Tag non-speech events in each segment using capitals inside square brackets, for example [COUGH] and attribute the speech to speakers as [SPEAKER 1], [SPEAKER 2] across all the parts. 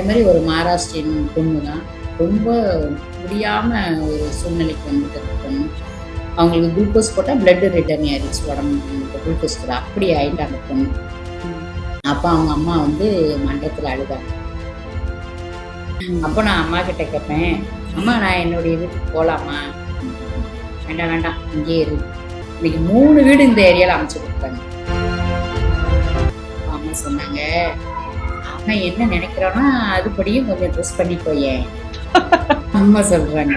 [SPEAKER 1] அதே மாதிரி ஒரு மகாராஷ்டிரியன் பொண்ணு தான் ரொம்ப முடியாம ஒரு சூழ்நிலைக்கு வந்துட்டு பொண்ணு. அவங்களுக்கு குளுக்கோஸ் போட்டால் பிளட்டு ரிட்டர்ன் ஆயிடுச்சு உடம்பு குளுக்கோஸ் கூட அப்படி ஆயிட்டாங்க பொண்ணு. அப்போ அவங்க அம்மா வந்து மன்றத்தில் அழுதாங்க. அப்போ நான் அம்மா கிட்ட கேட்பேன் அம்மா நான் என்னுடைய வீட்டுக்கு போகலாமா வேண்டாம் வேண்டாம். இங்கேயே இரு. இன்னைக்கு மூணு வீடு இந்த ஏரியாவில் அமைச்சு கொடுத்தாங்க அம்மா சொன்னாங்க அவன் என்ன நினைக்கிறானோ அதுபடியும் கொஞ்சம் ட்ரெஸ் பண்ணி போயேன் அம்மா சொல்றாங்க.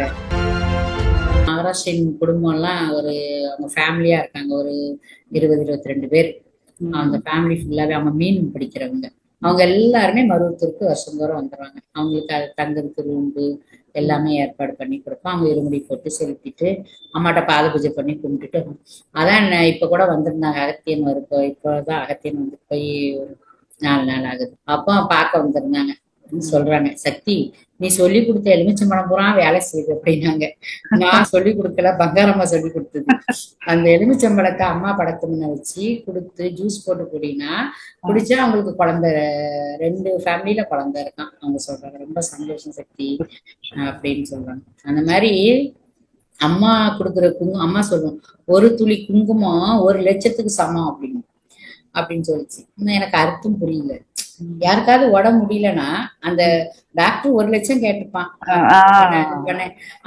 [SPEAKER 1] மகாராஷ்டிரியன் குடும்பம்லாம் ஒரு அவங்க ஃபேமிலியா இருக்காங்க. ஒரு இருபது இருபத்தி ரெண்டு பேர் அந்த ஃபேமிலி ஃபுல்லாவே அவங்க மீன் பிடிக்கிறவங்க. அவங்க எல்லாருமே மருவத்தூருக்கு வருஷந்தோறும் வந்துடுவாங்க அவங்களுக்கு அது தங்குறதுக்கு ரூம்பு எல்லாமே ஏற்பாடு பண்ணி கொடுப்போம். அவங்க இருமுடி போட்டு செலுத்திட்டு அம்மாட்ட பாத பூஜை பண்ணி கும்பிட்டுட்டு அதான் இப்ப கூட வந்திருந்தாங்க. அகத்தியன் வருப்போ இப்போதான் அகத்தியன் வந்து போய் ஒரு நாலு நாள் ஆகுது. அப்போ பார்க்க வந்திருந்தாங்க. சொல்றாங்க. சக்தி நீ சொல்லி கொடுத்த எலுமிச்சம்பழம் பூரா வேலை செய்யுது அப்படின்னாங்க. நான் சொல்லி கொடுக்கல பங்காரம்மா சொல்லி கொடுத்தது. அந்த எலுமிச்சம்பழத்தை அம்மா படத்து முன்ன வச்சு கொடுத்து ஜூஸ் போட்டு குடினா குடிச்சா அவங்களுக்கு குழந்தை ரெண்டு ஃபேமிலியில குழந்தை இருக்கான். அவங்க சொல்றாங்க. ரொம்ப சந்தோஷம் சக்தி அப்படின்னு சொல்றாங்க. அந்த மாதிரி அம்மா கொடுக்குற குங்கும் அம்மா சொல்லுவோம் ஒரு துளி குங்குமம் ஒரு லட்சத்துக்கு சமம் அப்படின்னு. அப்படின்னு சொல்லிச்சு. இன்னும் எனக்கு அர்த்தம் புரியல. யாருக்காவது உடம்பு முடியலன்னா அந்த டாக்டர் ஒரு லட்சம் கேட்டுப்பான்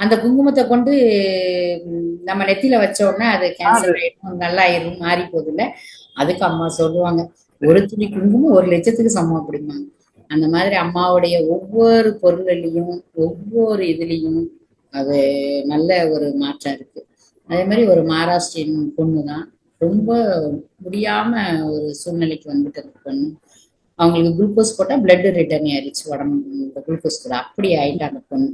[SPEAKER 1] அந்த குங்குமத்தை கொண்டு நம்ம நெத்தியில வச்ச உடனே அது கேன்சர் ஆயிடும் நல்லா ஆயிரும் மாறி போகுதுல்ல. அதுக்கு அம்மா சொல்லுவாங்க ஒரு துளி குங்குமம் ஒரு லட்சத்துக்கு சமம் அப்படிம்பாங்க. அந்த மாதிரி அம்மாவுடைய ஒவ்வொரு பொருள்லையும் ஒவ்வொரு இதுலயும் அது நல்ல ஒரு மாற்றம் இருக்கு. அதே மாதிரி ஒரு மகாராஷ்டிரியன் பொண்ணு தான் ரொம்ப முடியாம ஒரு சூழ்நிலைக்கு வந்துட்டு அந்த பொண்ணு அவங்களுக்கு குளுக்கோஸ் போட்டா பிளட் ரிட்டர்ன் ஆயிடுச்சு உடம்பு குளுக்கோஸ் கூட அப்படி ஆயிட்டு அந்த பொண்ணு.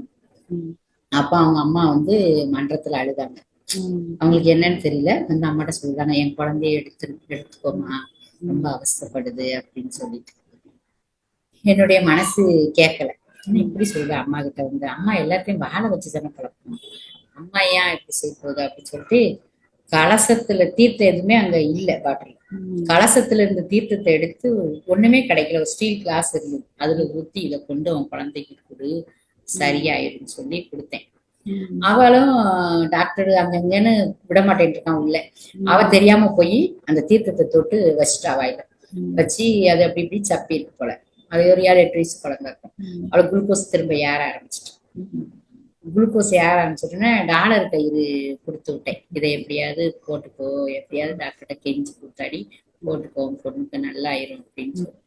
[SPEAKER 1] அப்ப அவங்க அம்மா வந்து மன்றத்துல அழுதாங்க. அவங்களுக்கு என்னன்னு தெரியல. வந்து அம்மாட்ட சொல்றாங்க என் குழந்தைய எடுத்து எடுத்துக்கோமா ரொம்ப அவஸ்தைப்படுது அப்படின்னு சொல்லிட்டு. என்னுடைய மனசு கேட்கல. இப்படி சொல்றேன் அம்மா கிட்ட வந்து அம்மா எல்லாத்தையும் வாழ வச்சு தானே பழக்கணும். அம்மா ஏன் இப்படி செய்ய போகுது? அப்படின்னு சொல்லிட்டு கலசத்துல தீர்த்தம் எதுவுமே அங்க இல்ல பாட்டில் கலசத்துல இருந்த தீர்த்தத்தை எடுத்து ஒண்ணுமே கிடைக்கல. ஒரு ஸ்டீல் கிளாஸ் இருந்தது அதுல ஊத்தி இதை கொண்டு அவன் குழந்தைக்கு கொடு சரியாயிடும் சொல்லி கொடுத்தேன். அவளும் டாக்டர் அங்கங்கன்னு விட மாட்டேன்ட்டு இருக்கான் உள்ள. அவ தெரியாம போய் அந்த தீர்த்தத்தை தொட்டு வச்சுட்டா வாயில. வச்சு அது அப்படி இப்படி சப்பி இருக்கு போல. அது ஒரு ஏழு எட்டு வயசு குழந்தை இருக்கும். அவளுக்கு குளுக்கோஸ் திரும்ப ஏற ஆரம்பிச்சிட்டு குளுக்கோஸ் ஏற ஆரம்பிச்சிட்டோன்னா டாலர் கயிறு கொடுத்து விட்டேன். இதை எப்படியாவது போட்டுக்கோ எப்படியாவது டாக்டர்கிட்ட கெஞ்சி கொடுத்தாடி போட்டுக்கோ பொண்ணுக்கு நல்லா ஆயிரும் அப்படின்னு சொல்லி.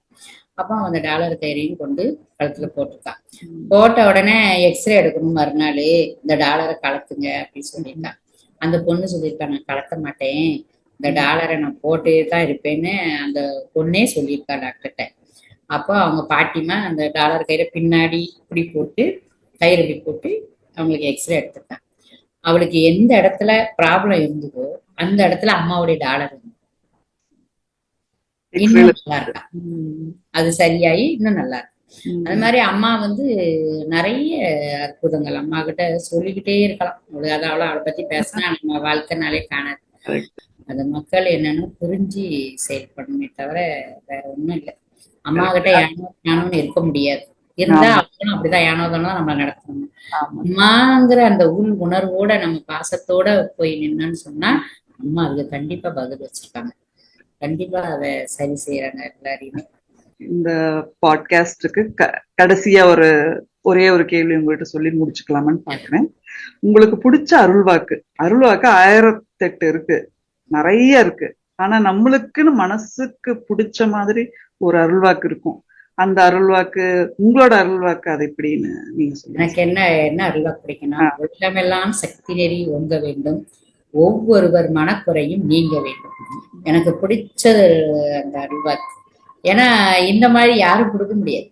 [SPEAKER 1] அப்போ அந்த டாலர் கயிறையும் கொண்டு கழுத்துல போட்டிருக்கான். போட்ட உடனே எக்ஸ்ரே எடுக்கணும் மறுநாள் இந்த டாலரை கலத்துங்க அப்படின்னு சொல்லியிருக்கான். அந்த பொண்ணு சொல்லியிருக்கான் நான் கலத்த மாட்டேன். இந்த டாலரை நான் போட்டே தான் இருப்பேன்னு அந்த பொண்ணே சொல்லியிருக்கா டாக்டர்கிட்ட. அப்போ அவங்க பாட்டிமா அந்த டாலர் கயிறை பின்னாடி இப்படி போட்டு கயிறு இப்படி போட்டு அவங்களுக்கு எக்ஸ்ரே எடுத்துட்டான் அவளுக்கு எந்த இடத்துல ப்ராப்ளம் இருந்ததோ அந்த இடத்துல அம்மாவுடைய டாலர் இன்னும் நல்லா இருக்கா? அது சரியாயி இன்னும் நல்லா இருக்கு. அது மாதிரி அம்மா வந்து நிறைய அற்புதங்கள் அம்மா கிட்ட சொல்லிக்கிட்டே இருக்கலாம். அவளுக்கு அதாவது அவளை பத்தி பேசினா [LAUGHS] நம்ம வாழ்க்கைனாலே காணாது. அது மக்கள் என்னன்னு புரிஞ்சு செயல்படணுமே தவிர வேற ஒண்ணும் இல்லை. அம்மா கிட்ட யானோ ஞானம்னு இருக்க முடியாது. இருந்தா அவங்களும் அப்படிதான் யானோதானோ நம்ம நடத்தணும் அம்மாங்கிற அந்த உள் உணர்வோட நம்ம பாசத்தோட போய் நின்னன்னு சொன்னா அம்மா அதுக்கு கண்டிப்பா பதில் வச்சிருக்காங்க கண்டிப்பா அதை சரி செய்யறாங்க எல்லாரையுமே.
[SPEAKER 2] இந்த பாட்காஸ்டுக்கு கடைசியா ஒரு ஒரே ஒரு கேள்வி உங்கள்கிட்ட சொல்லி முடிச்சுக்கலாமான்னு பாக்குறேன் உங்களுக்கு பிடிச்ச அருள்வாக்கு. அருள்வாக்கு ஆயிரத்தெட்டு இருக்கு. நிறைய இருக்கு. ஆனா நம்மளுக்குன்னு மனசுக்கு பிடிச்ச மாதிரி ஒரு அருள்வாக்கு இருக்கும். அந்த அருள்வாக்கு உங்களோட அருள்வாக்கு அது எப்படின்னு நீங்க சொல்லுங்க.
[SPEAKER 1] எனக்கு என்ன என்ன அருளா பிடிக்கணும் உள்ளமெல்லாம் சக்தி நெறி ஓங்க வேண்டும். ஒவ்வொருவர் மனக்குறையும் நீங்க வேண்டும். எனக்கு பிடிச்சது அந்த அருள்வாக்கு. ஏன்னா இந்த மாதிரி யாரும் கொடுக்க முடியாது.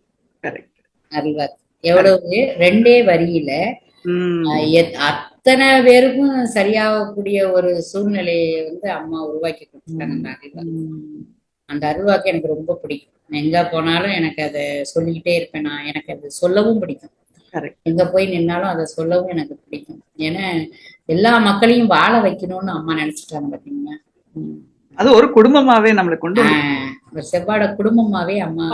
[SPEAKER 1] அருள்வாக்கு. எவ்வளவு ரெண்டே வரியில அத்தனை பேருக்கும் சரியாகக்கூடிய ஒரு சூழ்நிலையை வந்து அம்மா உருவாக்கி கொடுத்துட்டாங்க அந்த அருள்வாக்கு. அந்த அருள்வாக்கு எனக்கு ரொம்ப பிடிக்கும். எங்க போனாலும் எனக்கு அதை சொல்லிக்கிட்டே இருப்பேன். நான் எனக்கு அது சொல்லவும் பிடிக்கும். எங்க போய் நின்னாலும் அதை சொல்லவும் எனக்கு பிடிக்கும். ஏன்னா எல்லா மக்களையும் வாழ வைக்கணும்னு அம்மா நினைச்சிட்டாங்க பாத்தீங்கன்னா
[SPEAKER 2] அது ஒரு குடும்பமாவே நம்மளை கொண்டு
[SPEAKER 1] ஒரு செவ்வாட குடும்பமாவே அம்மா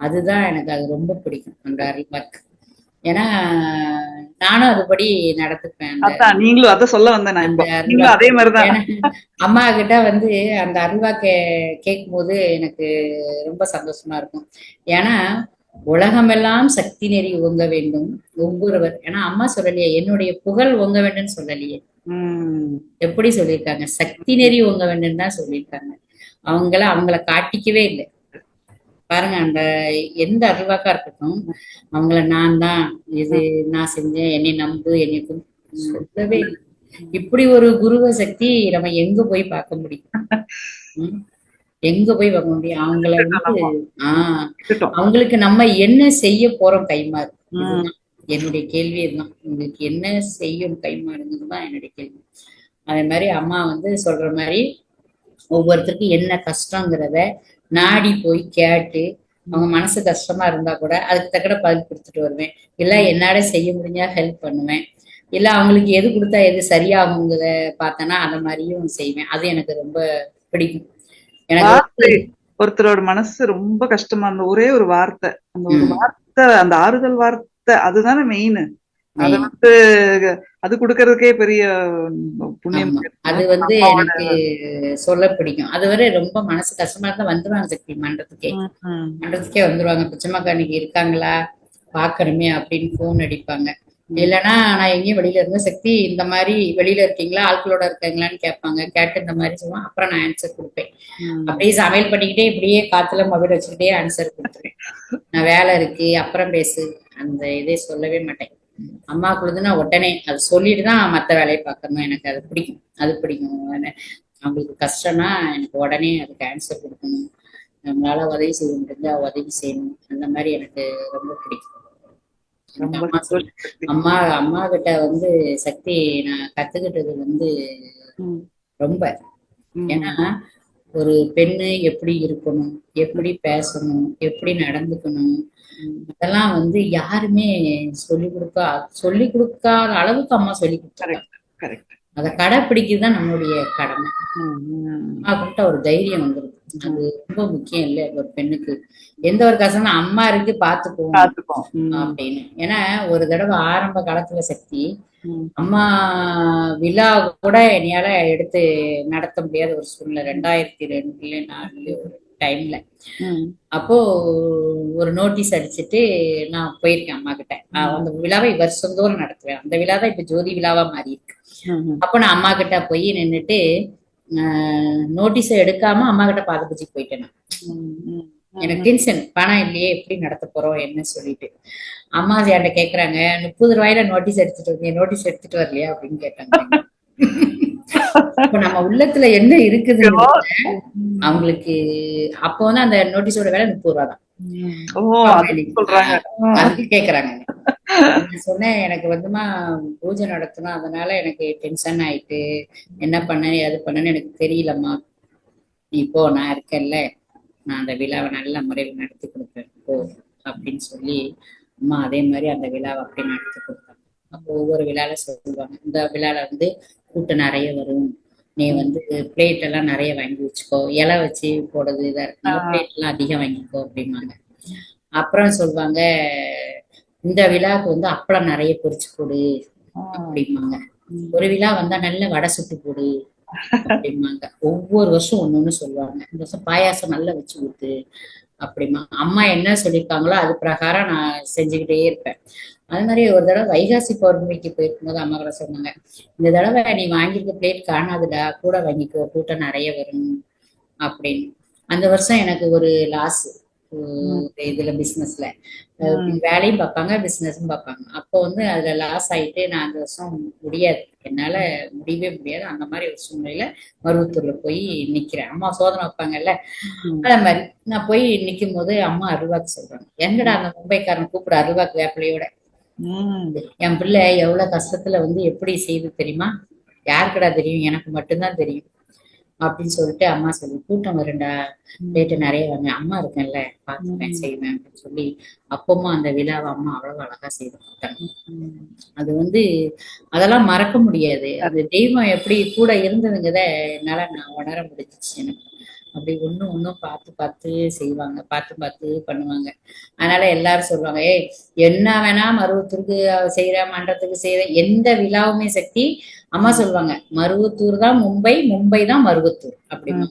[SPEAKER 1] அதுதான் எனக்கு அது ரொம்ப பிடிக்கும். அந்த அருள்வாக்கு ஏன்னா நானும் அதுபடி
[SPEAKER 2] அதான் நீங்களும் அத சொல்ல வந்தேன் அதே மாதிரிதான்.
[SPEAKER 1] அம்மா கிட்ட வந்து அந்த அருள்வாக்க கேட்கும் போது எனக்கு ரொம்ப சந்தோஷமா இருக்கும். ஏன்னா உலகமெல்லாம் சக்தி நெறி ஓங்க வேண்டும் ஒவ்வொருவர் ஏன்னா அம்மா சொல்லலையே என்னுடைய புகழ் ஓங்க வேண்டும்னு சொல்லலையே. எப்படி சொல்லியிருக்காங்க? சக்தி நெறி ஓங்க வேண்டும் தான் சொல்லியிருக்காங்க. அவங்கள அவங்கள காட்டிக்கவே இல்லை. பாருங்க அந்த எந்த அருள்வாக்கா இருக்கட்டும் அவங்கள நான் தான் இது நான் செஞ்சேன் என்னை நம்பு என்னை சொல்லவே இப்படி ஒரு குருவ சக்தி நம்ம எங்க போய் பார்க்க முடியும்? எங்க போய் பார்க்க முடியும்? அவங்கள வந்து ஆஹ். அவங்களுக்கு நம்ம என்ன செய்ய போறோம் கைமாறு என்னுடைய கேள்வி இதுதான். உங்களுக்கு என்ன செய்யும் கைமாறுங்கிறது தான் என்னுடைய கேள்வி. அதே மாதிரி அம்மா வந்து சொல்ற மாதிரி ஒவ்வொருத்தருக்கும் என்ன கஷ்டங்கிறத நாடி போய் கேட்டு அவங்க மனசு கஷ்டமா இருந்தா கூட அதுக்கு தக்கன பதில் கொடுத்துட்டு வருவேன். இல்ல என்னால செய்ய முடிஞ்சா ஹெல்ப் பண்ணுவேன். இல்ல அவங்களுக்கு எது கொடுத்தா எது சரியாகுங்கிறத பார்த்தேன்னா அந்த மாதிரியும் செய்வேன். அது எனக்கு ரொம்ப பிடிக்கும். எனக்கு
[SPEAKER 2] ஒருத்தரோட மனசு ரொம்ப கஷ்டமா இருந்த ஒரே ஒரு வார்த்தை. அந்த ஒரு. வார்த்தை அந்த ஆறுதல் வார்த்தை அதுதானே மெயின் அத. வந்து அது கொடுக்கறதுக்கே பெரிய புண்ணியம்.
[SPEAKER 1] அது வந்து எனக்கு சொல்ல பிடிக்கும். அது வரை ரொம்ப மனசு கஷ்டமா இருந்தா வந்துருவாங்க சக்தி மன்றத்துக்கே. மன்றத்துக்கே வந்துருவாங்க. பிச்சைமாக்கா இன்னைக்கு இருக்காங்களா? பாக்கணுமே அப்படின்னு போன் அடிப்பாங்க. இல்லைன்னா நான் எங்கேயும் வெளியில இருந்த சக்தி இந்த மாதிரி வெளியில இருக்கீங்களா? ஆட்களோட இருக்காங்களான்னு கேட்பாங்க. கேட்டு இந்த மாதிரி சொல்லுவான் அப்புறம் நான் ஆன்சர் கொடுப்பேன். அப்படியே சமையல் பண்ணிக்கிட்டே இப்படியே காத்துல மொபைல் வச்சுக்கிட்டே ஆன்சர் கொடுத்துருவேன். நான் வேலை இருக்கு. அப்புறம் பேசு. அந்த இதே சொல்லவே மாட்டேன். அம்மா கொடுதுன்னா உடனே அது சொல்லிட்டு தான் மற்ற வேலையை பார்க்கணும் எனக்கு அது பிடிக்கும். அது பிடிக்கும். அவங்களுக்கு கஷ்டம்னா எனக்கு உடனே அதுக்கு ஆன்சர் கொடுக்கணும். நம்மளால உதவி செய்ய முடிஞ்சா உதவி செய்யணும். அந்த மாதிரி எனக்கு ரொம்ப பிடிக்கும். அம்மா. அம்மா கிட்ட வந்து சக்தி நான் கத்துக்கிட்டது வந்து ரொம்ப. ஏன்னா ஒரு பெண்ணு எப்படி இருக்கணும் எப்படி பேசணும் எப்படி நடந்துக்கணும் அதெல்லாம் வந்து யாருமே சொல்லி கொடுக்கா சொல்லி கொடுக்காத அளவுக்கு அம்மா சொல்லி கொடுத்தாங்க. அதை கடைப்பிடிக்கிறது தான் நம்மளுடைய கடமை. கிட்ட ஒரு தைரியம் வந்துருது. அது ரொம்ப முக்கியம் இல்லை ஒரு பெண்ணுக்கு. எந்த ஒரு கஷ்டம் அம்மா இருக்கு பாத்துக்குவோம் அப்படின்னு. ஏன்னா ஒரு தடவை ஆரம்ப காலத்துல சக்தி. அம்மா விழா கூட என்னையால எடுத்து நடத்த முடியாத ஒரு சூழ்நிலை. ரெண்டாயிரத்தி ரெண்டுல நாலு ஒரு டைம்ல. அப்போ ஒரு நோட்டீஸ் அடிச்சுட்டு நான் போயிருக்கேன் அம்மா கிட்ட. நான் அந்த விழாவை வருஷந்தோறும் நடத்துவேன். அந்த விழா தான் இப்ப ஜோதி விழாவா மாறி இருக்கு. அப்போ நான் அம்மா கிட்ட போய் நின்னுட்டு நோட்டீஸை எடுக்காம அம்மா கிட்ட பாத பூஜைக்கு போயிட்டேன். எனக்கு டென்ஷன். பணம் இல்லையே எப்படி நடத்த போறோம் என்ன சொல்லிட்டு. அம்மா என்கிட்ட கேக்குறாங்க முப்பது ரூபாயில நோட்டீஸ் எடுத்துட்டு வந்தீங்க நோட்டீஸ் எடுத்துட்டு வரலையா அப்படின்னு கேட்டாங்க. இப்ப நம்ம உள்ளத்துல என்ன இருக்குது அவங்களுக்கு அப்போ வந்து அந்த நோட்டீஸோட விலை முப்பது ரூபா தான்.
[SPEAKER 2] ம். ஓ அது சொல்றாங்க.
[SPEAKER 1] அதுக்கு கேக்குறாங்க. சொன்னேன் எனக்கு வந்துமா பூஜை நடத்தணும் அதனால எனக்கு டென்ஷன் ஆயிட்டு என்ன பண்ண அது பண்ணன்னு எனக்கு தெரியலம்மா. நீ போ நான் இருக்கேன்ல. நான் அந்த விழாவை நல்ல முறையில் நடத்தி கொடுப்பேன் போ அப்படின்னு சொல்லி அம்மா அதே மாதிரி அந்த விழாவை அப்படியே நடத்தி கொடுத்தாங்க. அப்போ ஒவ்வொரு விழால சொல்லுவாங்க இந்த விழால வந்து கூட்டம் நிறைய வரும். நீ வந்து பிளேட் எல்லாம் நிறைய வாங்கி வச்சுக்கோ. இலை வச்சு போடுறது இதா இருக்கு பிளேட் எல்லாம் அதிகம் வாங்கிக்கோ அப்படிம்பாங்க. அப்புறம் சொல்லுவாங்க இந்த விழாவுக்கு வந்து அப்பளம் நிறைய பொரிச்சு போடு அப்படிம்பாங்க. ஒரு விழா வந்தா நல்ல வடை சுட்டு போடு. அப்படிம்பாங்க. ஒவ்வொரு வருஷம் ஒண்ணு ஒண்ணு சொல்லுவாங்க. இந்த வருஷம் பாயாசம் நல்லா வச்சு ஊத்து அப்படிமா. அம்மா என்ன சொல்லியிருக்காங்களோ அது பிரகாரம் நான் செஞ்சுக்கிட்டே இருப்பேன். அது மாதிரி ஒரு தடவை வைகாசி பௌர்ணமிக்கு போயிருக்கும்போது அம்மா கூட சொன்னாங்க. இந்த தடவை நீ வாங்கியிருக்க பிளேட் காணாதுடா. கூட வாங்கிக்கோ. கூட்டம் நிறைய வரும் அப்படின்னு. அந்த வருஷம் எனக்கு ஒரு லாஸ் இதுல பிசினஸ்ல வேலையும் பார்ப்பாங்க பிசினஸும் பார்ப்பாங்க. அப்போ வந்து அதுல லாஸ் ஆயிட்டு நான் அந்த வருஷம் முடியாது. என்னால முடியவே முடியாது. அந்த மாதிரி ஒரு சூழ்நிலையில மருவத்தூர்ல போய் நிக்கிறேன். அம்மா சோதனை வைப்பாங்கல்ல? அதே மாதிரி. நான் போய் நிக்கும் போது அம்மா அருள்வாக்கு சொல்றாங்க. எங்கடா அந்த மும்பைக்காரன் கூப்பிட அருள்வாக்கு வேப்பிலையோட. என் பிள்ளை எவ்வளவு கஷ்டத்துல வந்து எப்படி செய்து தெரியுமா? யாருக்குடா தெரியும்? எனக்கு மட்டும்தான் தெரியும். அப்படின்னு சொல்லிட்டு அம்மா சொல்லி கூட்டம் வருண்டா ரேட்டு நிறைய வாங்க அம்மா இருக்கேன்ல பார்த்துப்பேன் செய்வேன் அப்படின்னு சொல்லி அப்பமும் அந்த விழாவை அம்மா அவ்வளவு அழகா செய்து கொடுத்தாங்க. அது வந்து அதெல்லாம் மறக்க முடியாது. அது தெய்வம் எப்படி கூட இருந்ததுங்கிறத என்னால நான் உணர முடிஞ்சிச்சு எனக்கு. அப்படி ஒண்ணும் ஒண்ணும் பார்த்து பார்த்து செய்வாங்க பார்த்து பார்த்து பண்ணுவாங்க. அதனால எல்லாரும் சொல்லுவாங்க ஏய் என்ன வேணா மருவத்தூருக்கு செய்யற மன்றத்துக்கு செய்யற எந்த விழாவுமே சக்தி அம்மா சொல்லுவாங்க மருவத்தூர் தான் மும்பை மும்பை தான் மருவத்தூர் அப்படின்னு.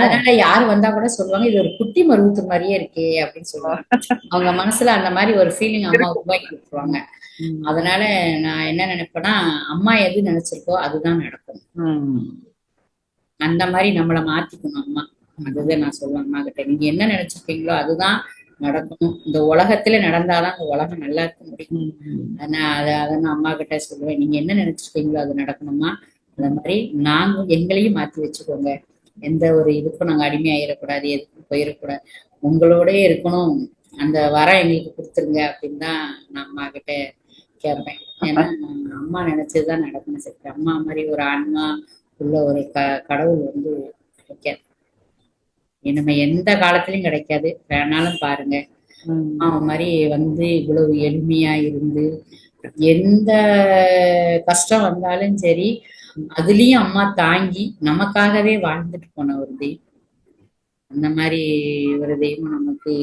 [SPEAKER 1] அதனால யார் வந்தா கூட சொல்லுவாங்க இது ஒரு குட்டி மருவத்தூர் மாதிரியே இருக்கே அப்படின்னு சொல்லுவாங்க. அவங்க மனசுல அந்த மாதிரி ஒரு ஃபீலிங் அம்மா உருவாக்கி விட்டுருவாங்க
[SPEAKER 2] ம்,
[SPEAKER 1] அதனால நான் என்ன நினைப்பேன்னா அம்மா எது நினைச்சிருக்கோ அதுதான் நடக்கும். அந்த மாதிரி நம்மளை மாத்திக்கணும் அம்மா. அதுதான் நான் சொல்லுவேன் அம்மா கிட்ட நீங்க என்ன நினைச்சிருக்கீங்களோ அதுதான் நடக்கணும். இந்த உலகத்துல நடந்தாதான் அந்த உலகம் நல்லா இருக்க முடியும். நான் அதை அதை நான் அம்மா கிட்ட சொல்லுவேன். நீங்க என்ன நினைச்சிருக்கீங்களோ அது நடக்கணுமா? அந்த மாதிரி நாங்க எங்களையும் மாத்தி வச்சுக்கோங்க. எந்த ஒரு இதுக்கும் நாங்க அடிமையாயிடக்கூடாது எதுக்கும் போயிடக்கூடாது உங்களோடய இருக்கணும். அந்த வரம் எங்களுக்கு கொடுத்துருங்க அப்படின்னு தான் நான் அம்மா கிட்ட கேட்பேன். ஏன்னா அம்மா நினைச்சதுதான் நடக்கணும். சரி அம்மா மாதிரி ஒரு ஆன்மா உள்ள ஒரு க கடவுள் வந்து கிடைக்காது நம்ம எந்த காலத்துலயும் கிடைக்காது. வேணாலும் பாருங்க. அவன் மாதிரி வந்து இவ்வளவு எளிமையா இருந்து எந்த கஷ்டம் வந்தாலும் சரி அதுலயும் அம்மா தாங்கி நமக்காகவே வாழ்ந்துட்டு போன ஒரு தெய்வம். அந்த மாதிரி ஒரு தெய்வம் நமக்கு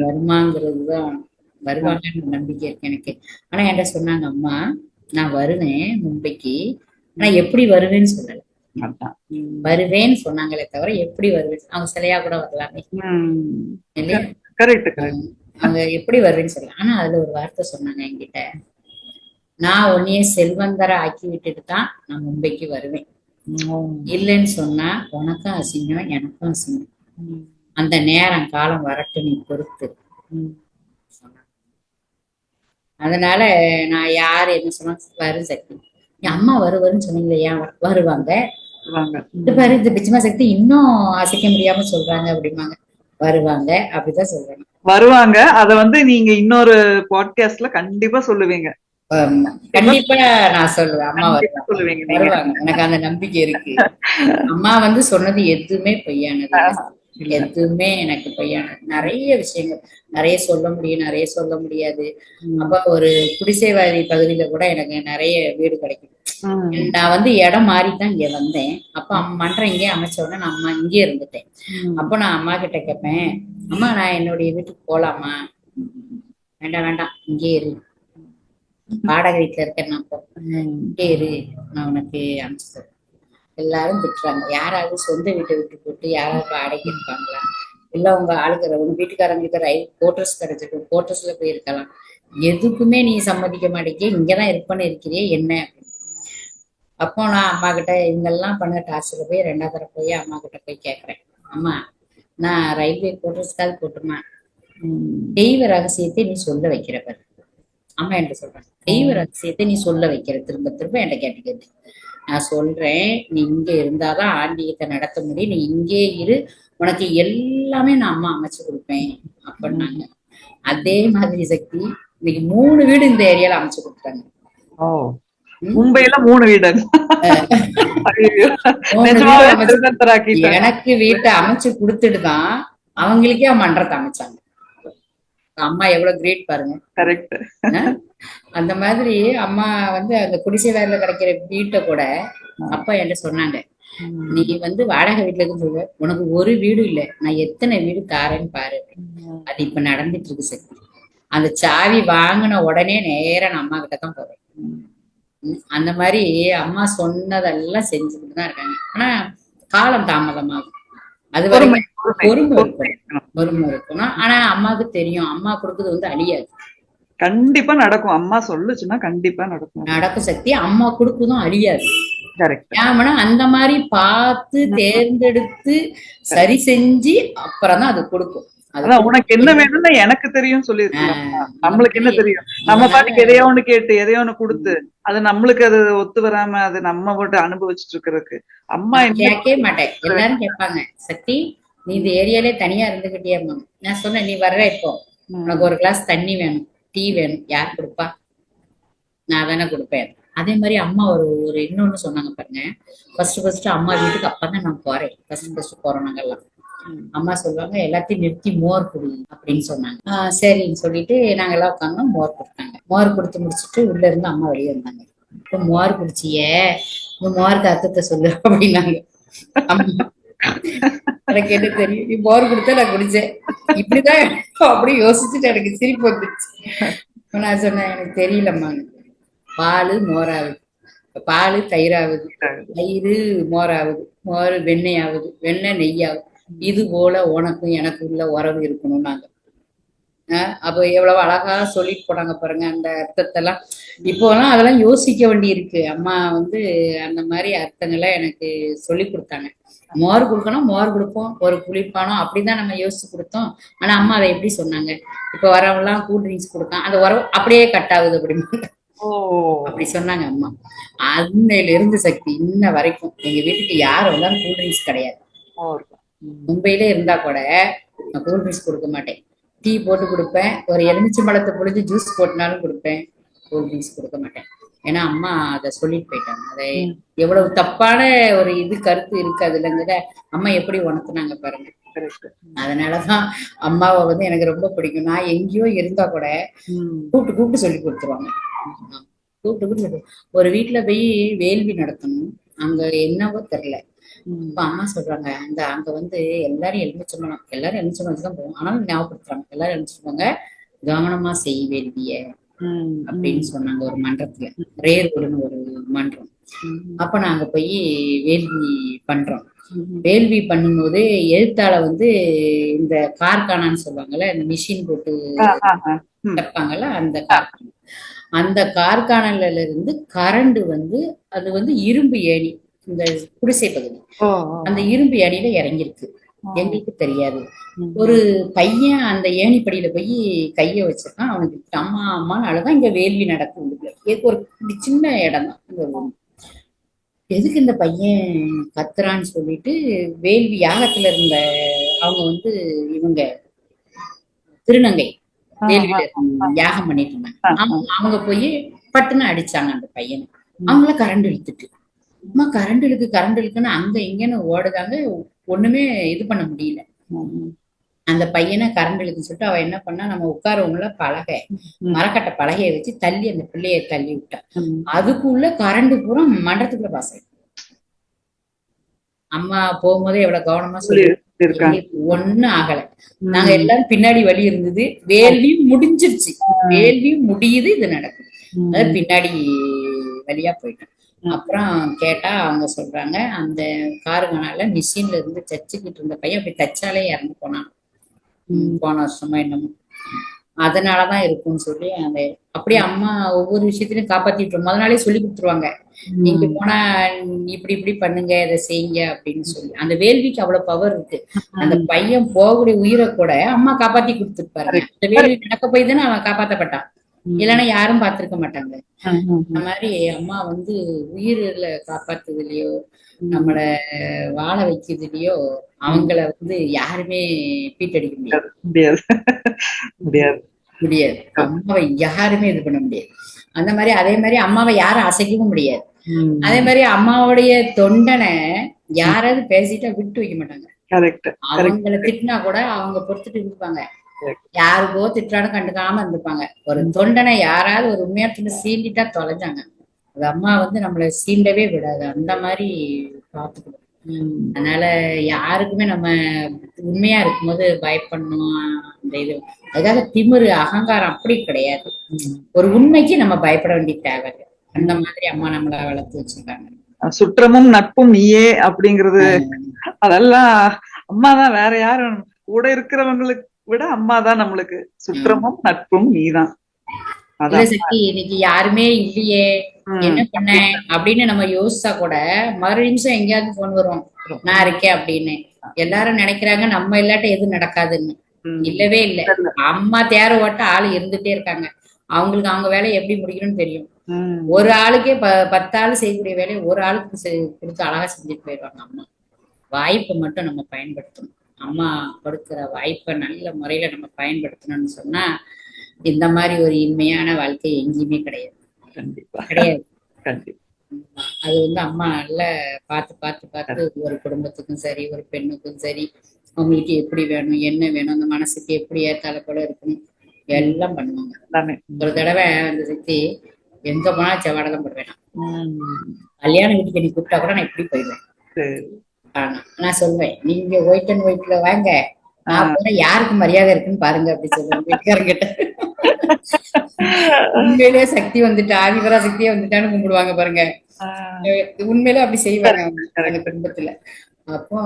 [SPEAKER 1] வருமாங்கிறது தான் வருவாங்கன்னு நம்பிக்கை இருக்கு எனக்கு. ஆனா என்கிட்ட சொன்னாங்க அம்மா நான் வருவேன் மும்பைக்கு. ஆனா எப்படி வருவேன்னு சொல்லல.
[SPEAKER 2] அதான்.
[SPEAKER 1] வருவேன்னு சொன்னாங்களே தவிர எப்படி வருவேன்? அவங்க சிலையா கூட வரலாமே. அவங்க எப்படி வருவேன்னு சொல்லலாம் ஆனா அதுல ஒரு வார்த்தை சொன்னாங்க என்கிட்ட. நான் உன்னைய செல்வந்தரை ஆக்கி விட்டுட்டு தான் நான் மும்பைக்கு வருவேன். இல்லைன்னு சொன்னா உனக்கும் அசிங்கம் எனக்கும் அசிங்கம். அந்த நேரம் காலம் வரட்டும் நீ பொறுத்து. அதனால நான் யார் என்ன சொன்னா வரும் சக்தி. என் அம்மா வருவருன்னு சொன்னீங்களே ஏன் வரு- வருவாங்க?
[SPEAKER 2] வாங்க
[SPEAKER 1] இது பாரு இந்த பிச்சமா சக்தி இன்னும் அசைக்க முடியாம சொல்றாங்க அப்படிம்பாங்க. வருவாங்க அப்படிதான் சொல்றாங்க.
[SPEAKER 2] வருவாங்க. அத வந்து நீங்க இன்னொரு பாட்காஸ்ட்ல கண்டிப்பா சொல்லுவீங்க.
[SPEAKER 1] கண்டிப்பா நான் சொல்லுவேன். அம்மா வருவாங்க.
[SPEAKER 2] சொல்லுவீங்க
[SPEAKER 1] வருவாங்க. எனக்கு அந்த நம்பிக்கை இருக்கு. அம்மா வந்து சொன்னது எதுவுமே பொய்யானது. எதுவுமே எனக்கு பொய்யானது. நிறைய விஷயங்கள். நிறைய சொல்ல முடியும் நிறைய சொல்ல முடியாது. அப்ப ஒரு குடிசைவாதி பகுதியில கூட எனக்கு நிறைய வீடு கிடைக்கும். நான் வந்து இடம் மாறி தான் இங்க வந்தேன். அப்ப அம்மா மன்றம் இங்கே அமைச்ச உடனே நான் அம்மா இங்கே இருந்துட்டேன். அப்போ நான் அம்மா கிட்ட கேட்பேன் அம்மா நான் என்னுடைய வீட்டுக்கு போலாமா? வேண்டாம் வேண்டாம் இங்கே இரு. வாடகை வீட்டுல இருக்கேன் நான் இப்போ
[SPEAKER 2] ம்.
[SPEAKER 1] இங்கே இரு. நான் உனக்கு தரேன். எல்லாரும் திட்டுறாங்க. யாராவது சொந்த வீட்டை விட்டு போட்டு யாராவது வாடகை இருப்பாங்களா? இல்ல உங்க ஆளுக்கு உங்க வீட்டுக்காரங்களுக்கு ரயில் கோட்டர்ஸ் கிடைச்சிருக்கும். கோட்டர்ஸ்ல போய் இருக்கலாம். எதுக்குமே நீ சம்மதிக்க மாட்டேங்க இங்கதான் இருப்பேன்னு இருக்கிறியே என்ன அப்படின்னு. அப்போ நான் அம்மா கிட்ட இங்கெல்லாம் பண்ண டாஸ்க்ல போய் ரெண்டாவது தடவை போய் அம்மா கிட்ட போய் கேக்குறேன். அம்மா நான் ரயில்வே போட்டுக்காது போட்டுமா? தெய்வ ரகசியத்தை நீ சொல்ல வைக்கிற பாரு. அம்மா என்கிட்ட சொல்றேன் தெய்வ ரகசியத்தை நீ சொல்ல வைக்கிற. திரும்ப திரும்ப என்கிட்ட கேட்டு கேட்டு நான் சொல்றேன் நீ இங்க இருந்தாதான் ஆன்மீகத்தை நடத்த முடியும். நீ இங்கே இரு. உனக்கு எல்லாமே நான் அம்மா அமைச்சு கொடுப்பேன். அப்படின்னாங்க. அதே மாதிரி சக்தி இன்னைக்கு மூணு வீடு இந்த ஏரியால அமைச்சு கொடுத்தாங்க
[SPEAKER 2] ஓ
[SPEAKER 1] ம்.
[SPEAKER 2] மும்பைல மூணு வீடு.
[SPEAKER 1] எனக்கு வீட்டை அமைச்சு கொடுத்துட்டு தான் அவங்களுக்கே மன்றத்தை அமைச்சாங்க. அம்மா எவ்வளவு கிரேட் பாருங்க.
[SPEAKER 2] கரெக்ட்.
[SPEAKER 1] அந்த மாதிரி அம்மா வந்து அந்த குடிசை வேலையில கிடைக்கிற வீட்டை கூட அப்பா என்கிட்ட சொன்னாங்க. நீ வந்து வாடகை வீட்டுல இருந்து உனக்கு ஒரு வீடு இல்ல. நான் எத்தனை வீடு தாரேன்னு பாரு. அது இப்ப நடந்துட்டு இருக்கு சக்தி. அந்த சாவி வாங்கின உடனே நேரா நான் அம்மா கிட்ட தான் போவேன் அந்த மாதிரி அம்மா சொன்னதெல்லாம் செஞ்சுக்கிட்டு தான் இருக்காங்க. ஆனா காலம் தாமதமாகும். அது வரைக்கும்
[SPEAKER 2] பொறுமை,
[SPEAKER 1] பொறுமை. பொறுமை இருக்கணும் ஆனா அம்மாவுக்கு தெரியும். அம்மா கொடுக்குறது வந்து அழியாது.
[SPEAKER 2] கண்டிப்பா நடக்கும். அம்மா சொல்லுச்சுன்னா கண்டிப்பா நடக்கும்.
[SPEAKER 1] நடக்கும் சக்தி. அம்மா கொடுக்குதும் அழியாது. ஏன்னா அந்த மாதிரி பார்த்து தேர்ந்தெடுத்து சரி செஞ்சு அப்புறம் தான் அது கொடுக்கும்.
[SPEAKER 2] அதான் உனக்கு என்ன வேணும்னு எனக்கு தெரியும் சொல்லிருக்கலாம் நம்மளுக்கு என்ன தெரியும்? நம்ம பாட்டுக்கு எதையோ ஒண்ணு கேட்டு எதையோ ஒண்ணு கொடுத்து அது நம்மளுக்கு அது ஒத்து வராம அது நம்ம போட்டு அனுபவிச்சுட்டு இருக்கிறதுக்கு. அம்மா
[SPEAKER 1] கேட்கவே மாட்டேன். எல்லாரும் கேட்பாங்க சக்தி நீ இந்த ஏரியாலே தனியா இருந்துகிட்டே நான் சொன்னேன் நீ வர்ற இப்போ. உனக்கு ஒரு கிளாஸ் தண்ணி வேணும் டீ வேணும். யார் கொடுப்பா? நான் தானே கொடுப்பேன். அதே மாதிரி அம்மா ஒரு ஒரு இன்னொன்னு சொன்னாங்க பாருங்க. ஃபர்ஸ்ட் ஃபர்ஸ்ட் அம்மா வீட்டுக்கு அப்பதான் நான் போறேன். ஃபர்ஸ்ட் ஃபர்ஸ்ட் போறோம் நாங்கெல்லாம். அம்மா சொல்லுவாங்க எல்லாத்தையும் நிறுத்தி மோர் குடி அப்படின்னு சொன்னாங்க. சரின்னு சொல்லிட்டு நாங்க எல்லாம் உட்காந்தோம் மோர் கொடுத்தாங்க. மோர் கொடுத்து முடிச்சிட்டு உள்ள இருந்து அம்மா வெளியே வந்தாங்க. இப்போ மோர் குடிச்சியே? இந்த மோருக்கு அர்த்தத்தை சொல்லு அப்படின்னாங்க. எனக்கு என்ன தெரியும்? நீ மோர் கொடுத்தா நான் குடிச்சேன். இப்படிதான் அப்படி யோசிச்சுட்டு எனக்கு சிரிப்பு வந்துருச்சு. அப்ப நான் சொன்னேன் எனக்கு தெரியலம்மா. பால் மோராகுது. பால் தயிராகுது. தயிர் மோராகுது. மோர் வெண்ணெய் ஆகுது. வெண்ணெய் நெய்யாகுது. இது போல உனக்கும் எனக்கும் உள்ள உறவு இருக்கணும் நாங்க. ஆஹ் அப்போ எவ்வளவு அழகா சொல்லிட்டு போனாங்க பாருங்க அந்த அர்த்தத்தெல்லாம். இப்போலாம் அதெல்லாம் யோசிக்க வேண்டி இருக்கு அம்மா வந்து அந்த மாதிரி அர்த்தங்களை எனக்கு சொல்லி கொடுத்தாங்க. மோர் கொடுக்கணும் மோர் கொடுப்போம் ஒரு குளிர்பானம் அப்படிதான் நம்ம யோசிச்சு கொடுத்தோம். ஆனா அம்மா அதை எப்படி சொன்னாங்க? இப்ப வரவெல்லாம் கூல் ட்ரிங்க்ஸ் கொடுத்தான் அந்த உறவு அப்படியே கட் ஆகுது அப்படின்னு
[SPEAKER 2] ஓ.
[SPEAKER 1] அப்படி சொன்னாங்க அம்மா. அன்னையில இருந்து சக்தி இன்ன வரைக்கும். எங்க வீட்டுக்கு யார் வந்தாலும் கூல் ட்ரிங்க்ஸ் கிடையாது. மும்பையில இருந்தா கூட நான் கூல் ட்ரிங்க்ஸ் கொடுக்க மாட்டேன். டீ போட்டு கொடுப்பேன். ஒரு எலுமிச்சம்பழத்தை பொழிஞ்சு ஜூஸ் போட்டுனாலும் கொடுப்பேன். கூல் ட்ரிங்க்ஸ் கொடுக்க மாட்டேன். ஏன்னா அம்மா அதை சொல்லிட்டு போயிட்டாங்க. அதை. எவ்வளவு தப்பான ஒரு இது கருத்து இருக்கு அதுலங்கிறத அம்மா எப்படி உணர்த்துனாங்க பாருங்க. அதனாலதான் அம்மாவை வந்து எனக்கு ரொம்ப பிடிக்கும். நான் எங்கேயோ இருந்தா கூட கூப்பிட்டு கூப்பிட்டு சொல்லி கொடுத்துருவாங்க. கூப்பிட்டு கூப்பிட்டு ஒரு வீட்டுல போய் வேள்வி நடத்தணும். அங்க என்னவோ தெரியல. இப்ப அம்மா சொல்றாங்க அந்த அங்க வந்து எல்லாரும் எலுமிச்சம்பழம் எல்லாரும் எலுமிச்சம்பழம் தான் போவோம் ஆனாலும் ஞாபகப்படுத்துறாங்க. எல்லாரும் எலுமிச்சம்பழங்க கவனமா செய் வேள்விய அப்படின்னு சொன்னாங்க ஒரு மன்றத்துல. ரேர்வுடுன்னு ஒரு மன்றம். அப்ப நாங்க போய் வேள்வி பண்றோம். வேள்வி பண்ணும்போது எழுத்தால வந்து இந்த கார்கானான்னு சொல்லுவாங்கல்ல இந்த மிஷின் போட்டு வைப்பாங்கல்ல அந்த கார்கானா. அந்த கார்கானல்ல இருந்து கரண்ட் வந்து அது வந்து இரும்பு ஏணி. இந்த குடிசை பகுதி. அந்த இரும்பு ஏணியில இறங்கிருக்கு எங்களுக்கு தெரியாது. ஒரு பையன் அந்த ஏணிப்படியில போய் கைய வச்சிருக்கான். அவனுக்கு அம்மா அம்மான்னு அழுதான். இங்க வேள்வி நடக்கும் உள்ளுக்குள்ள. ஒரு சின்ன இடம் தான். எதுக்கு இந்த பையன் கத்துறான்னு சொல்லிட்டு வேள்வி யாகத்துல இருந்த அவங்க வந்து இவங்க திருநங்கை வேள்வியில யாகம் பண்ணிட்டு இருந்தாங்க. அவங்க- அவங்க போய் பட்டுன்னு அடிச்சாங்க அந்த பையனை. அவங்கள கரண்ட் இழுத்துட்டு. அம்மா கரண்ட் இழுக்கு கரண்ட் இழுக்குன்னு அங்க இங்கன்னு ஓடுதாங்க ஒண்ணுமே இது பண்ண முடியல. அந்த பையனை கரண்ட் இழுக்குன்னு சொல்லிட்டு அவ என்ன பண்ணா நம்ம உட்காரவங்கள பலகை மரக்கட்டை பலகையை வச்சு தள்ளி அந்த பிள்ளைய தள்ளி விட்டா. அதுக்குள்ள கரண்ட் பூரா மண்டத்துக்குள்ள பாஸ் அம்மா போகும்போதே எவ்வளவு கவனமா சொல்லி ஒண்ணும் ஆகல. நாங்க எல்லாரும் பின்னாடி வழி இருந்தது. வேள்வியும் முடிஞ்சிருச்சு. வேள்வியும் முடியுது இது நடக்குது. அதாவது பின்னாடி வழியா போயிட்டோம். அப்புறம் கேட்டா அவங்க சொல்றாங்க அந்த காருங்கனால மிஷின்ல இருந்து தச்சுக்கிட்டு இருந்த பையன் அப்படி தச்சாலே இறந்து போனான். போன வருஷமா என்னமோ. அதனாலதான் இருக்கும்னு சொல்லி அந்த அப்படியே அம்மா ஒவ்வொரு விஷயத்திலையும் காப்பாத்திட்டு முத நாளே சொல்லி கொடுத்துருவாங்க. நீங்க போனா இப்படி இப்படி பண்ணுங்க இதை செய்யுங்க அப்படின்னு சொல்லி. அந்த வேள்விக்கு அவ்வளவு பவர் இருக்கு. அந்த பையன் போகக்கூடிய உயிரை கூட அம்மா காப்பாத்தி கொடுத்துருப்பாரு அந்த வேள்வி நடக்க போய் தானே அவன் காப்பாத்தப்பட்டான். இல்லைன்னா யாரும் பார்த்திருக்க மாட்டாங்க. அந்த மாதிரி அம்மா வந்து உயிரில காப்பாத்துறதுலயோ நம்மள வாழ வைக்கிறதுலயோ அவங்கள வந்து யாருமே பீட்டடிக்க முடியாது.
[SPEAKER 2] முடியாது. முடியாது.
[SPEAKER 1] முடியாது. அம்மாவை யாருமே இது பண்ண முடியாது. அந்த மாதிரி அதே மாதிரி அம்மாவை யாரும் அசைக்கவும் முடியாது. அதே மாதிரி அம்மாவுடைய தொண்டனை யாராவது பேசிட்டா விட்டு வைக்க மாட்டாங்க. அவங்கள திட்டினா கூட அவங்க பொறுத்துட்டு இருப்பாங்க. யாருக்கோ திட்டாலும் கண்டுக்காம இருந்துப்பாங்க ஒரு தொண்டனை யாராவது ஒரு உண்மையா தின்னு சீண்டிட்டா தொலைஞ்சாங்க. அது அம்மா வந்து நம்மள சீண்டவே விடாது. அந்த மாதிரி பாத்துக்கணும் அதனால யாருக்குமே நம்ம உண்மையா இருக்கும்போது பயப்படணும். அந்த இது. அதுக்காக திமிரு அகங்காரம் அப்படி கிடையாது. ஒரு உண்மைக்கு நம்ம பயப்பட வேண்டிய தேவை. அந்த மாதிரி அம்மா நம்மள வளர்த்து வச்சிருக்காங்க.
[SPEAKER 2] சுற்றமும் நட்பும் நீயே அப்படிங்கிறது அதெல்லாம் அம்மா தான் வேற யாரும். கூட இருக்கிறவங்களுக்கு விட அம்மா தான் நம்மளுக்கு சுற்றமும் நட்பும் நீதான்.
[SPEAKER 1] சக்தி இன்னைக்கு யாருமே இல்லையே. என்ன பண்ணேன் அப்படின்னு நம்ம யோசிச்சா கூட மறு நிமிஷம் எங்கேயாவது போன் வரும் நான் இருக்கேன் அப்படின்னு. எல்லாரும் நினைக்கிறாங்க நம்ம இல்லாட்ட எதுவும் நடக்காதுன்னு. இல்லவே இல்ல. அம்மா தேர ஓட்ட ஆள் இருந்துட்டே இருக்காங்க. அவங்களுக்கு அவங்க வேலையை எப்படி முடிக்கணும்னு தெரியும். ஒரு ஆளுக்கே ப பத்து ஆள் செய்யக்கூடிய வேலையை ஒரு ஆளுக்கு கொடுத்து அழகா செஞ்சுட்டு போயிடுவாங்க அம்மா. வாய்ப்பை மட்டும் நம்ம பயன்படுத்தணும். அம்மா கொடுக்கிற வாய்ப்பை நல்ல முறையில நம்ம பயன்படுத்தணும்னு சொன்னா இந்த மாதிரி ஒரு இனிமையான வாழ்க்கை எங்கேயுமே கிடையாது. கிடையாது. அது வந்து அம்மா நல்லா பார்த்து பார்த்து பார்த்து ஒரு குடும்பத்துக்கும் சரி ஒரு பெண்ணுக்கும் சரி அவங்களுக்கு எப்படி வேணும் என்ன வேணும் அந்த மனசுக்கு எப்படி ஏத்தால போல இருக்கணும் எல்லாம் பண்ணுவாங்க. ஒரு தடவை அந்த சக்தி எங்க போனா செவ்வாடை தான் போடுவேன் நான்.
[SPEAKER 2] ம்.
[SPEAKER 1] கல்யாண வீட்டுக்கு நீ கூப்பிட்டா கூட நான் இப்படி போயிடுவேன். நான் சொல்வேன் நீங்க ஒயிட் அண்ட் ஒயிட்ல வாங்க. நான் யாருக்கு மரியாதை இருக்குன்னு பாருங்க அப்படி சொல்லுவேன் வீட்டுக்காரங்கிட்ட. [LAUGHS] உண்மையிலேயே சக்தி வந்துட்டு ஆதிபரா சக்தியே வந்துட்டான்னு கும்பிடுவாங்க பாருங்க. உண்மையிலே அப்படி செய்வாங்க அவங்க குடும்பத்துல. அப்போ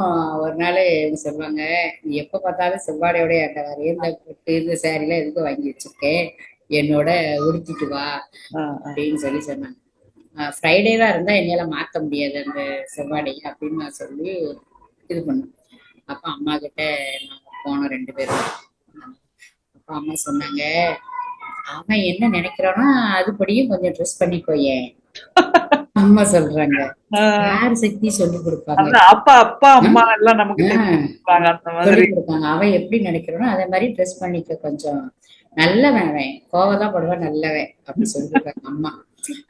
[SPEAKER 1] ஒரு நாள் சொல்லுவாங்க நீ எப்ப பார்த்தாலும் செவ்வாடையோட வரைய இந்த பொட்டு இந்த சேரீலாம் எதுக்கு வாங்கி வச்சிருக்கேன் என்னோட உடுத்திட்டு வா. அப்படின்னு சொல்லி சொன்னாங்க. ஃப்ரைடே தான் இருந்தா என்னால மாத்த முடியாது அந்த செவ்வாடையை அப்படின்னு நான் சொல்லி இது பண்ணேன். அப்ப அம்மா கிட்ட நாங்க போனோம் ரெண்டு பேரும். அப்ப அம்மா சொன்னாங்க அவன் என்ன நினைக்கிறானோ அதுபடியும் கொஞ்சம் ட்ரெஸ் பண்ணிக்கோயேன் அம்மா சொல்றாங்க யார் சக்தி சொல்லி கொடுப்பாங்க?
[SPEAKER 2] அப்பா அப்பா அம்மா எல்லாம் நமக்கு
[SPEAKER 1] சொல்லி கொடுப்பாங்க அவன் எப்படி நினைக்கிறானோ அதே மாதிரி ட்ரெஸ் பண்ணிக்க கொஞ்சம் நல்லவன் அவன். கோவம் தான் படுவான் நல்லவன் அப்படி சொல்லிருக்காங்க அம்மா.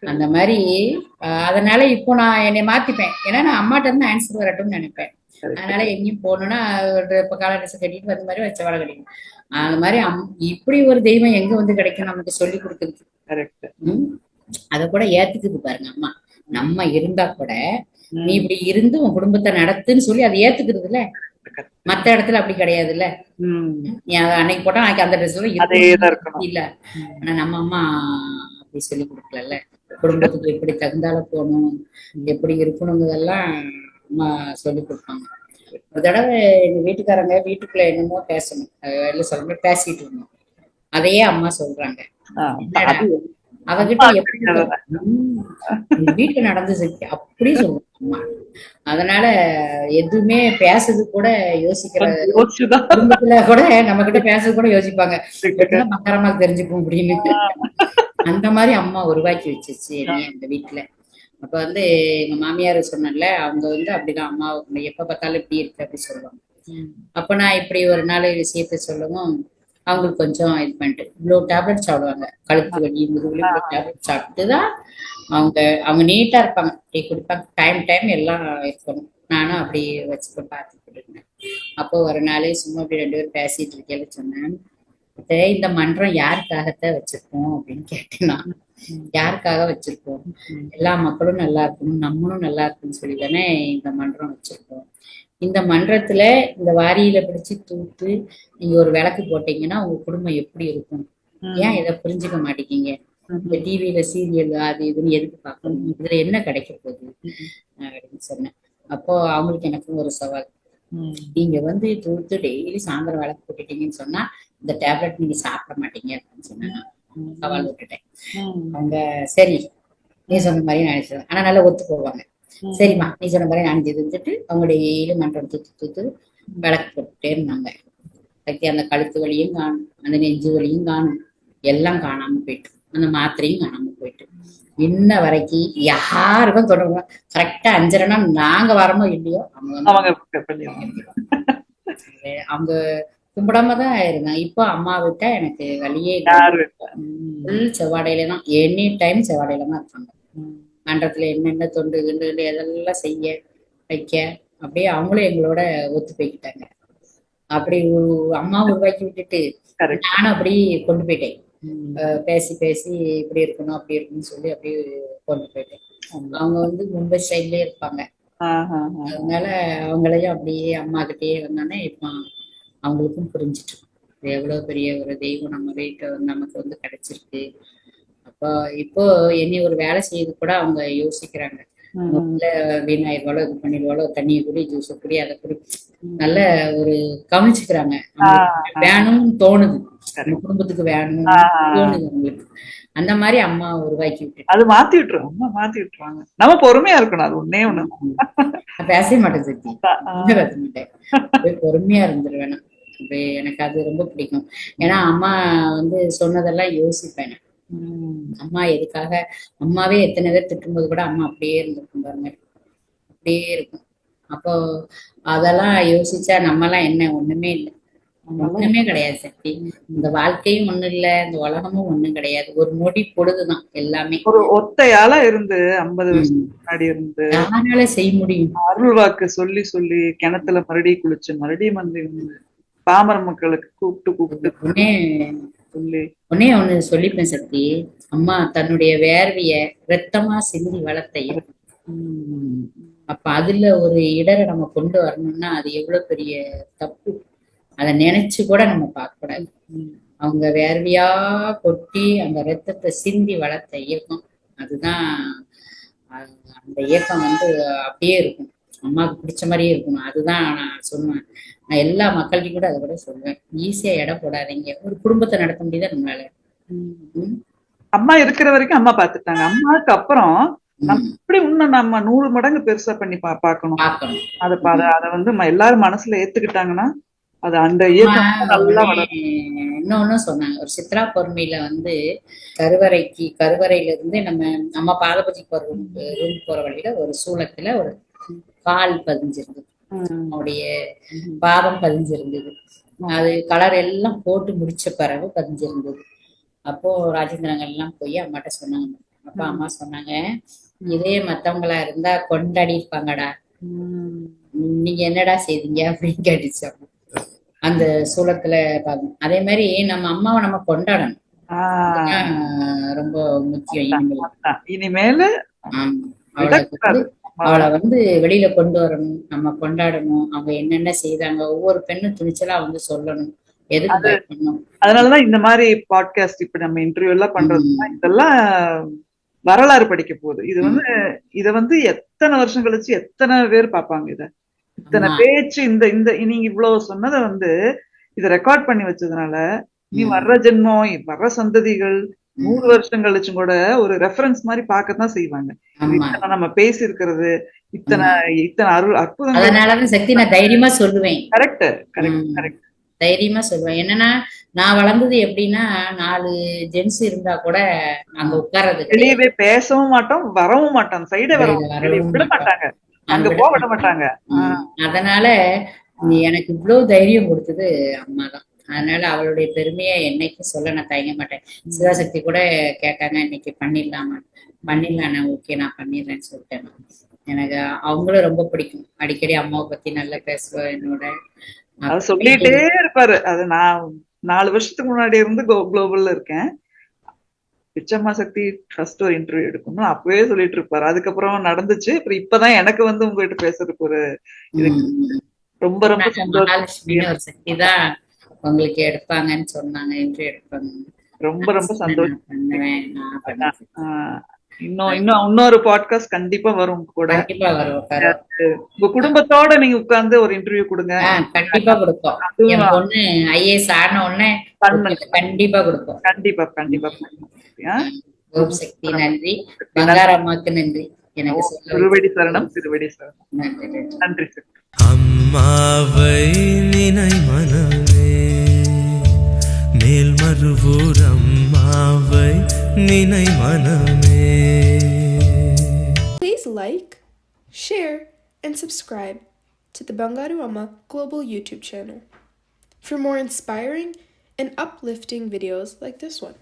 [SPEAKER 1] அந்த மாதிரி அதனால இப்போ நான் என்னை மாத்திப்பேன். ஏன்னா நான் அம்மாட்ட இருந்து ஆன்சர் வரட்டும்னு நினைப்பேன். அதனால எங்கேயும் போகணும்னா இப்ப கால ட்ரெஸ் கட்டிட்டு வந்த மாதிரி வச்ச வாழை கட்டிக்கணும். அந்த மாதிரி அம்- இப்படி ஒரு தெய்வம் எங்க வந்து கிடைக்கும் நமக்கு சொல்லி கொடுக்குறது
[SPEAKER 2] கரெக்ட்?
[SPEAKER 1] அத கூட ஏத்துக்குது பாருங்க அம்மா. நம்ம இருந்தா கூட நீ இப்படி இருந்து உன் குடும்பத்தை நடத்துன்னு சொல்லி அதை ஏத்துக்கிறதுல மத்த இடத்துல அப்படி கிடையாதுல்ல? நீ அதை அன்னைக்கு போட்டா நாளைக்கு அந்த ட்ரெஸ்ல இல்ல. ஆனா நம்ம அம்மா அப்படி சொல்லி கொடுக்கல குடும்பத்துக்கு எப்படி தகுந்தால போகணும் எப்படி இருக்கணுங்கிறதெல்லாம் அம்மா சொல்லி கொடுப்பாங்க. ஒரு தடவை எங்க வீட்டுக்காரங்க வீட்டுக்குள்ள என்னமோ பேசணும். வெளில சொல்ல பேசிட்டு இருந்தோம். அதையே அம்மா சொல்றாங்க. அவகிட்ட எப்படி வீட்டுல நடந்தது அப்படியே சொல்லுவாங்க அம்மா. அதனால எதுவுமே பேசுறது கூட யோசிக்கிற குடும்பத்துல கூட நம்ம கிட்ட பேசுறது கூட யோசிப்பாங்க. பக்கரமா தெரிஞ்சுக்கும் அப்படின்னு. அந்த மாதிரி அம்மா உருவாக்கி வச்சிருச்சு நீ அந்த வீட்டுல அப்ப வந்து எங்க மாமியார் சொன்னல அவங்க வந்து அப்படிதான் அம்மா எப்ப பார்த்தாலும் இப்படி இருக்கு அப்படி சொல்லுவாங்க. அப்ப நான் இப்படி ஒரு நாள் விஷயத்த சொல்லவும் அவங்களுக்கு கொஞ்சம் இது பண்ணிட்டு இவ்வளோ டேப்லெட் சாப்பிடுவாங்க. கழுத்து வலி முதுகுலி இவ்வளோ டேப்லெட் சாப்பிட்டு தான் அவங்க அவங்க நீட்டா இருப்பாங்க. டீ குடிப்பாங்க. டைம் டைம் எல்லாம் இருக்கணும். நானும் அப்படி வச்சுட்டு பார்த்துக்கிட்டு இருந்தேன். அப்போ ஒரு நாள் சும்மா அப்படி ரெண்டு பேரும் பேசிட்டு இருக்கேன்னு சொன்னேன் இந்த மன்றம் யாருக்காகத்த வச்சிருக்கோம் அப்படின்னு கேட்டேன் நான். யாருக்காக வச்சிருக்கோம்? எல்லா மக்களும் நல்லா இருக்கணும் நம்மளும் நல்லா இருக்கணும்னு சொல்லி தானே இந்த மன்றம் வச்சிருக்கோம். இந்த மன்றத்துல இந்த வாரியில பிடிச்சு தூத்து நீங்க ஒரு விளக்கு போட்டீங்கன்னா உங்க குடும்பம் எப்படி இருக்கும்? ஏன் இதை புரிஞ்சுக்க மாட்டேங்கிங்க? இந்த டிவியில சீரியல் அது இதுன்னு எதுக்கு பார்க்கணும்? இதுல என்ன கிடைக்க போகுது? அப்படின்னு சொன்னேன். அப்போ அவங்களுக்கு எனக்கும் ஒரு சவால். நீங்க வந்து தூத்து டெய்லி சாயந்தரம் விளக்கு போட்டுட்டீங்கன்னு சொன்னா இந்த டேப்லெட் நீங்க சாப்பிட மாட்டீங்க அப்படின்னு சொன்னேன் நான். சவால் விட்டுட்டேன். அவங்க சரி நீ சொன்ன மாதிரி நினைச்சேன். ஆனா நல்லா ஒத்து போவாங்க. சரிம்மா நீ சொன்ன மாதிரி நினைச்சு இருந்துட்டு அவங்க டெய்லி மன்றம் தூத்து தூத்து விளக்கு போட்டுட்டே இருந்தாங்க. சக்தி அந்த கழுத்து வலியும் காணும் அந்த நெஞ்சு வலியும் காணும் எல்லாம் காணாம போயிட்டு அந்த மாத்திரையும் காணாம போயிட்டு. இன்ன வரைக்கும் யாருக்கும் தொடர்பு கரெக்டா அஞ்சரைனா நாங்க வரமோ இல்லையோ அவங்க
[SPEAKER 2] அவங்க
[SPEAKER 1] கும்பிடாம தான் இருந்தேன் இப்போ அம்மா விட்டா எனக்கு வழியே. ஃபுல் செவ்வாடையில தான். எனி டைம் செவ்வாடையில தான் இருப்பாங்க. மன்றத்துல என்னென்ன தொண்டு கிண்டு கிண்டு எதெல்லாம் செய்ய வைக்க அப்படியே அவங்களும் எங்களோட ஒத்து போய்க்கிட்டாங்க. அப்படி ஒரு அம்மா உருவாக்கி விட்டுட்டு. நானும் அப்படி கொண்டு போயிட்டேன். பேசி பேசி இப்படி இருக்கணும் அப்படி இருக்கணும்னு சொல்லி அப்படியே கொண்டு போயிட்டேன். அவங்க வந்து மும்பை சைட்லயே இருப்பாங்க. அதனால அவங்களையும் அப்படியே அம்மா கிட்டயே வந்தோடனே இப்போ அவங்களுக்கும் புரிஞ்சிட்டு எவ்வளவு பெரிய ஒரு தெய்வம் நம்ம வீட்டு நமக்கு வந்து கிடைச்சிருக்கு. அப்போ இப்போ என்னை ஒரு வேலை செய்யறது கூட அவங்க யோசிக்கிறாங்க. முதல்ல வீணாயிருவாளோ இது பண்ணிடுவாளோ தண்ணியை குடி ஜூஸ் குடி அதை குடி. நல்ல ஒரு கவனிச்சுக்கிறாங்க. வேணும்னு தோணுது. குடும்பத்துக்கு வேணும். தோணுது அவங்களுக்கு. அந்த மாதிரி அம்மா உருவாக்கி விட்டு
[SPEAKER 2] அது மாத்தி விட்டுரும். அம்மா மாத்தி விட்டுருவாங்க. நம்ம பொறுமையா இருக்கணும். அது ஒன்னே ஒண்ணு.
[SPEAKER 1] பேசவே மாட்டேன்
[SPEAKER 2] ஆஹ்.
[SPEAKER 1] பேச மாட்டேன். பொறுமையா இருந்துருவேன். அப்படியே எனக்கு அது ரொம்ப பிடிக்கும். ஏன்னா அம்மா வந்து சொன்னதெல்லாம் யோசிப்பேன். அம்மா எதுக்காக அம்மாவே எத்தனை பேர் திட்டும்போது கூட அம்மா அப்படியே இருந்திருக்கும் பாருங்க. அப்படியே இருக்கும். அப்போ அதெல்லாம் யோசிச்சா நம்மலாம் என்ன ஒண்ணுமே இல்லை. ஒண்ணுமே கிடையாது சக்தி. இந்த வாழ்க்கையும் ஒண்ணும் இல்ல இந்த உலகமும் ஒண்ணும் கிடையாது. ஒரு நொடி பொழுதுதான் எல்லாமே.
[SPEAKER 2] ஒரு ஒத்தையால இருந்து ஐம்பது. வருஷம் முன்னாடி இருந்து
[SPEAKER 1] யாரால செய்ய முடியும்?
[SPEAKER 2] அருள் வாக்கு சொல்லி சொல்லி கிணத்துல மறுபடியும் குளிச்சு மறுபடியும் வந்து பாமர மக்களுக்கு கூப்பிட்டு கூப்பிட்டு. சொல்லி.
[SPEAKER 1] ஒன்னே ஒண்ணு சொல்லிப்பேன் சக்தி. அம்மா தன்னுடைய வேர்வைய ரத்தமா சிந்தி வளர்த்த இயக்கம்.
[SPEAKER 2] உம்.
[SPEAKER 1] அப்ப அதுல ஒரு இடரை நம்ம கொண்டு வரணும்னா அது எவ்வளவு பெரிய தப்பு. அதை நினைச்சு கூட நம்ம பார்க்க கூடாது அவங்க வேர்வையா கொட்டி அந்த ரத்தத்தை சிந்தி வளர்த்த இயக்கம். அதுதான் அது- அந்த இயக்கம் வந்து அப்படியே இருக்கும். அம்மாவுக்கு பிடிச்ச மாதிரியே இருக்கணும். அதுதான் நான் சொல்லுவேன். நான் எல்லா மக்கள்கிட்ட கூட அதை கூட சொல்லுவேன். ஈஸியா எடை போடாதீங்க. ஒரு குடும்பத்தை நடத்த முடியுதா நம்மளால?
[SPEAKER 2] அம்மா இருக்கிற வரைக்கும் அம்மா பாத்துட்டாங்க அம்மாவுக்கு அப்புறம். எப்படி இன்னும் நம்ம நூறு மடங்கு பெருசா பண்ணி பா பாக்கணும் அத அத வந்து எல்லாரும் மனசுல ஏத்துக்கிட்டாங்கன்னா அது அந்த
[SPEAKER 1] இன்னொன்னு சொன்னாங்க. ஒரு சித்ரா பொறுமையில வந்து கருவறைக்கு கருவறையில இருந்து நம்ம நம்ம பாதபதி போற ரூம் ரூம் போற வழியில ஒரு சூளத்துல ஒரு கால் பதிஞ்சிருந்தது. அவனுடைய பாதம் பதிஞ்சிருந்தது. அது கலர் எல்லாம் போட்டு முடிச்ச பிறகு பதிஞ்சிருந்தது. அப்போ ராஜேந்திரங்கள் எல்லாம் போய் அம்மாட்ட சொன்னாங்க. அப்ப அம்மா சொன்னாங்க இதே மத்தவங்களா இருந்தா கொண்டாடி இருப்பாங்கடா. நீங்க என்னடா செய்தீங்க? அப்படின்னு கேட்டுச்சு அம்மா. அந்த சூளத்துல அதே மாதிரி நம்ம அம்மாவை நம்ம கொண்டாடணும். ரொம்ப முக்கியம் இனிமேல்.
[SPEAKER 2] இனிமேல.
[SPEAKER 1] அவளை. வந்து வெளியில கொண்டு வரணும் நம்ம கொண்டாடணும் அவங்க என்னென்ன செய்தாங்க ஒவ்வொரு பெண்ணும் துணிச்சலா வந்து சொல்லணும்
[SPEAKER 2] அதனாலதான் இந்த மாதிரி பாட்காஸ்ட் இப்ப நம்ம இன்டர்வியூ எல்லாம் பண்றதுன்னா இதெல்லாம் வரலாறு படிக்க போகுது இது வந்து இத வந்து எத்தனை வருஷம் கழிச்சு எத்தனை பேர் பார்ப்பாங்க இத இத்தனை. பேச்சு இந்த இந்த நீங்க இவ்வளவு சொன்னதை வந்து இத ரெக்கார்ட் பண்ணி வச்சதுனால நீ. வர்ற ஜென்மம் வர்ற சந்ததிகள் நூறு வருஷம் கழிச்சும் கூட ஒரு ரெஃபரன்ஸ் மாதிரி பார்க்கத்தான் செய்வாங்க. இத்தனை நம்ம பேசி இருக்கிறது இத்தனை இத்தனை அருள் அற்புதங்கள்.
[SPEAKER 1] அதனாலதான் சக்தி நான் தைரியமா சொல்லுவேன்.
[SPEAKER 2] கரெக்ட் கரெக்ட்
[SPEAKER 1] தைரியமா சொல்லுவேன். என்னன்னா நான் வளர்ந்தது எப்படின்னா நாலு ஜென்ஸ் இருந்தா கூட அங்க உட்கார்றது.
[SPEAKER 2] வெளியவே பேசவும் மாட்டோம் வரவும் மாட்டோம். சைடே
[SPEAKER 1] வரவும்
[SPEAKER 2] விட. மாட்டாங்க. அங்க போக விட மாட்டாங்க.
[SPEAKER 1] அதனால நீ எனக்கு இவ்வளவு தைரியம் கொடுத்தது அம்மா தான் அதனால அவளுடைய பெருமையை என்னைக்கும் சொல்ல நான் தயங்க மாட்டேன். சிவாசக்தி கூட கேட்டாங்க இன்னைக்கு பண்ணிடலாமா. பண்ணிடலாம் நான் ஓகே நான் பண்ணிடுறேன்னு சொல்லிட்டேன். எனக்கு அவங்களும் ரொம்ப பிடிக்கும். அடிக்கடி அம்மாவை பத்தி நல்லா பேசுவேன் என்னோட
[SPEAKER 2] அது சொல்லிட்டே இருப்பாரு. அது நான் நாலு வருஷத்துக்கு முன்னாடி இருந்து குளோபல்ல இருக்கேன். பிச்சம்மா சக்தி ஃபர்ஸ்ட் ஒரு இன்டர்வியூ எடுக்கணும் அப்பவே சொல்லிட்டு இருப்பாரு. அதுக்கப்புறம் நடந்துச்சு. அப்புறம் இப்பதான் எனக்கு வந்து உங்ககிட்ட பேசுறதுக்கு ஒரு இது. ரொம்ப ரொம்ப சந்தோஷம்.
[SPEAKER 1] உங்களுக்கு எடுப்பாங்கன்னு சொன்னாங்க இன்டர்வியூ எடுப்பாங்க.
[SPEAKER 2] ரொம்ப ரொம்ப சந்தோஷம் இன்னும் இன்னும் இன்னொரு பாட்காஸ்ட் கண்டிப்பா வரும் கூட.
[SPEAKER 1] கண்டிப்பா வரும் வரும்.
[SPEAKER 2] உங்க குடும்பத்தோட நீங்க உட்கார்ந்து ஒரு இன்டர்வியூ கொடுங்க.
[SPEAKER 1] கண்டிப்பா கொடுப்போம். பொண்ணு ஐஏஎஸ் ஆன உடனே கண்டிப்பா கொடுப்போம்.
[SPEAKER 2] கண்டிப்பா கண்டிப்பா
[SPEAKER 1] ஓம் சக்தி நன்றி. பங்காரம்மாக்கு நன்றி. எனக்கு சொல்ல
[SPEAKER 2] திருவடி சரணம் திருவடி சரணம்
[SPEAKER 1] நன்றி நன்றி.
[SPEAKER 2] நன்றி சார்
[SPEAKER 3] அம்மாவை நினை மனமே மேல் மறுவூர் அம்மாவை நினை மனமே
[SPEAKER 4] Please like, share, and subscribe to the Bangaru Amma Global YouTube channel for more inspiring and uplifting videos like this one.